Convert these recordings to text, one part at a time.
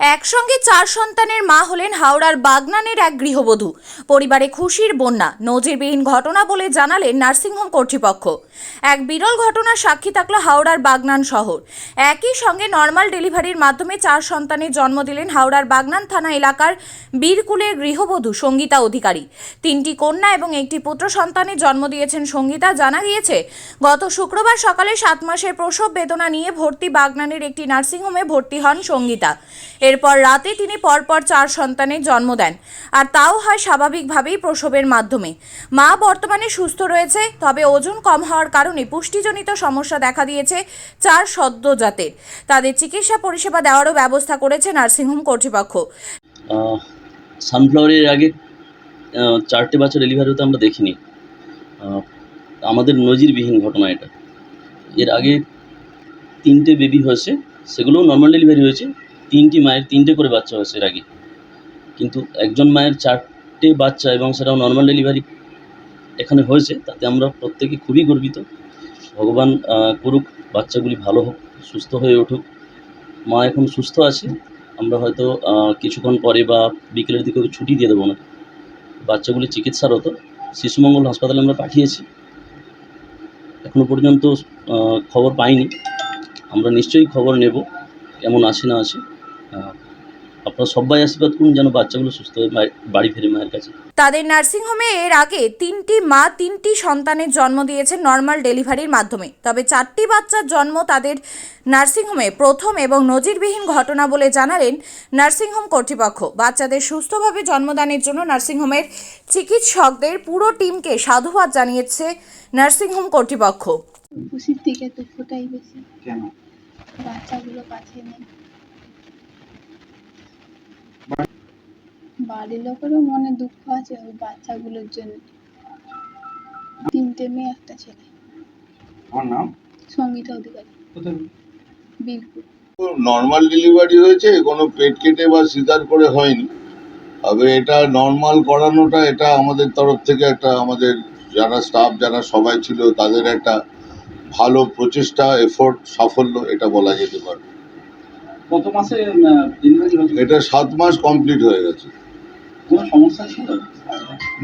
একসঙ্গে চার সন্তানের মা হলেন হাওড়ার বাগনানের এক গৃহবধূ। পরিবারে খুশির বন্যা, নজিরবিহীন ঘটনা বলে জানালেন নার্সিংহোম কর্তৃপক্ষ। এক বিরল ঘটনার সাক্ষী থাকল হাওড়ার বাগনান শহর। একই সঙ্গে নর্মাল ডেলিভারির মাধ্যমে চার সন্তানের জন্ম দিলেন হাওড়ার বাগনান থানা এলাকার বীরকুলের গৃহবধূ সঙ্গীতা অধিকারী। তিনটি কন্যা এবং একটি পুত্র সন্তানের জন্ম দিয়েছেন সঙ্গীতা। জানা গিয়েছে, গত শুক্রবার সকালে সাত মাসের প্রসব বেদনা নিয়ে ভর্তি বাগনানের একটি নার্সিংহোমে ভর্তি হন সঙ্গীতা। এরপর রাতে তিনি পরপর চার সন্তানের জন্ম দেন। আর তাও হয় স্বাভাবিকভাবেই প্রসবের মাধ্যমে। মা বর্তমানে সুস্থ রয়েছে, তবে ওজন কম হওয়ার কারণে পুষ্টিজনিত সমস্যা দেখা দিয়েছে চার সদ্যজাতের তাদের চিকিৎসা পরিষেবা দেওয়ারও ব্যবস্থা করেছে নার্সিংহোম কর্তৃপক্ষ। সানফ্লাওয়ারের আগে চারটে বাচ্চা ডেলিভারি হতে আমরা দেখিনি। আমাদের নজিরবিহীন ঘটনা এটা। এর আগে তিনটে বেবি হয়েছে, সেগুলোও নর্মাল ডেলিভারি হয়েছে। তিনটি মায়ের তিনটে করে বাচ্চা হয়েছে এর আগে। কিন্তু একজন মায়ের চারটে বাচ্চা এবং সেটাও নর্মাল ডেলিভারি এখানে হয়েছে, তাতে আমরা প্রত্যেকে খুবই গর্বিত। ভগবান করুক, বাচ্চাগুলি ভালো হোক, সুস্থ হয়ে উঠুক। মা এখন সুস্থ আছে, আমরা হয়তো কিছুক্ষণ পরে বা বিকেলের দিকে ছুটি দিয়ে দেবো না বাচ্চাগুলি চিকিৎসারত। শিশুমঙ্গল হাসপাতালে আমরা পাঠিয়েছি। এখনও পর্যন্ত খবর পাইনি। আমরা নিশ্চয়ই খবর নেব, কেমন আছে না আছে। আপনারা সবাই আশীর্বাদ করুন যেন বাচ্চাগুলো সুস্থ হয়ে বাড়ি ফেরে মায়ের কাছে। তাদের নার্সিংহোমে এর আগে তিনটি মা তিনটি সন্তানের জন্ম দিয়েছেন নর্মাল ডেলিভারির মাধ্যমে। তবে চারটি বাচ্চার জন্ম তাদের নার্সিংহোমে প্রথম এবং নজিরবিহীন ঘটনা বলে জানালেন নার্সিংহোম কর্তৃপক্ষ। বাচ্চাদের সুস্থভাবে জন্মদানের জন্য নার্সিংহোমের চিকিৎসকদের পুরো টিমকে সাধুবাদ জানিয়েছে নার্সিংহোম কর্তৃপক্ষ। খুশির থেকে দুঃখটাই বেশি। কেন? বাচ্চাগুলো কাছে নেই। বাড়ির লোকেরও মনে দুঃখ আছে ওই বাচ্চাগুলোর জন্য। তিনটে মেয়ে একটা ছেলে। আমার নাম? সঙ্গীতা অধিকারী। বীরপুর। নর্মাল ডেলিভারি হয়েছে কোনো পেট কেটে বা সিজার করে হয়নি। তবে এটা নর্মাল করানোটা এটা আমাদের তরফ থেকে একটা আমাদের যারা স্টাফ যারা সবাই ছিল তাদের একটা ভালো প্রচেষ্টা এফোর্ট সাফল্য এটা বলা যেতে পারে। কত মাসে এটা সাত মাস কমপ্লিট হয়ে গেছে।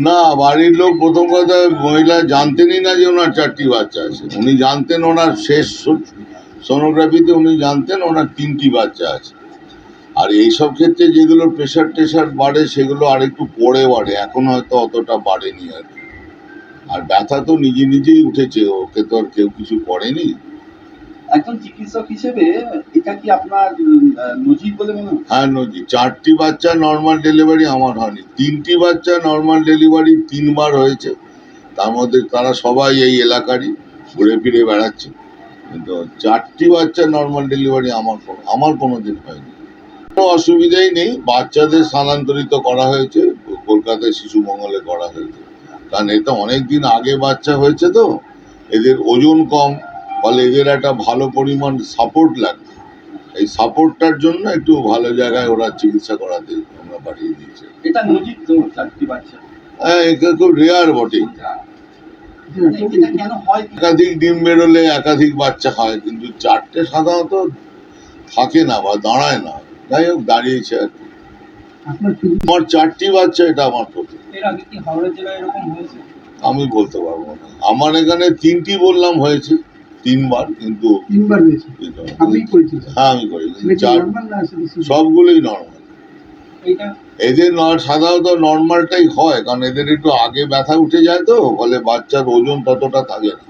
না, বাড়ির লোক প্রথম কথা মহিলা জানতেনই না যে ওনার চারটি বাচ্চা আছে। উনি জানতেন ওনার শেষ সোনোগ্রাফিতে উনি জানতেন ওনার তিনটি বাচ্চা আছে। আর এইসব ক্ষেত্রে যেগুলো প্রেশার টেশার বাড়ে, সেগুলো আর একটু পরে বাড়ে। এখন হয়তো অতটা বাড়েনি আর কি। আর ব্যথা তো নিজে নিজেই উঠেছে, ওকে তো আর কেউ কিছু করেনি। একজন চিকিৎসক হিসেবে এটা কি আপনার নজির বলে মনে হয় হ্যাঁ নদী চারটি বাচ্চা নর্মাল ডেলিভারি আমার হয়নি। তিনটি বাচ্চা নর্মাল ডেলিভারি তিনবার হয়েছে। তার মধ্যে তারা সবাই এই এলাকারই, ঘুরে ফিরে বেড়াচ্ছে। কিন্তু চারটি বাচ্চা নর্মাল ডেলিভারি আমার আমার কোনো দিন হয়নি। কোনো অসুবিধাই নেই। বাচ্চাদের স্থানান্তরিত করা হয়েছে। কলকাতায় শিশু মঙ্গলে করা হয়েছে। কারণ এটা অনেক দিন আগে বাচ্চা হয়েছে তো। এদের ওজন কম। ফলে এদের একটা ভালো পরিমাণ সাপোর্ট লাগবে। এই সাপোর্টটার জন্য একটু ভালো জায়গায় ওরা চিকিৎসা করাতে আমরা পাঠিয়ে দিয়েছি। হ্যাঁ এটা খুব রেয়ার বটে? একাধিক ডিম বেরোলে একাধিক বাচ্চা হয় কিন্তু চারটে সাধারণত থাকে না বা দাঁড়ায় না। যাই হোক দাঁড়িয়েছে আর কি। আমার চারটি বাচ্চা এটা আমার প্রথম এর আগে কি হাওড়া জেলায় এরকম হয়েছে? আমি বলতে পারব না। আমার এখানে তিনটি বললাম হয়েছে। তিনবার কিন্তু তিনবার হ্যাঁ আমি করি চার normal না সেটা কি- সবগুলোই নর্মাল এদের সাধারণত নর্মালটাই হয় কারণ এদের একটু আগে ব্যথা উঠে যায় তো ফলে বাচ্চার ওজন ততটা থাকে না।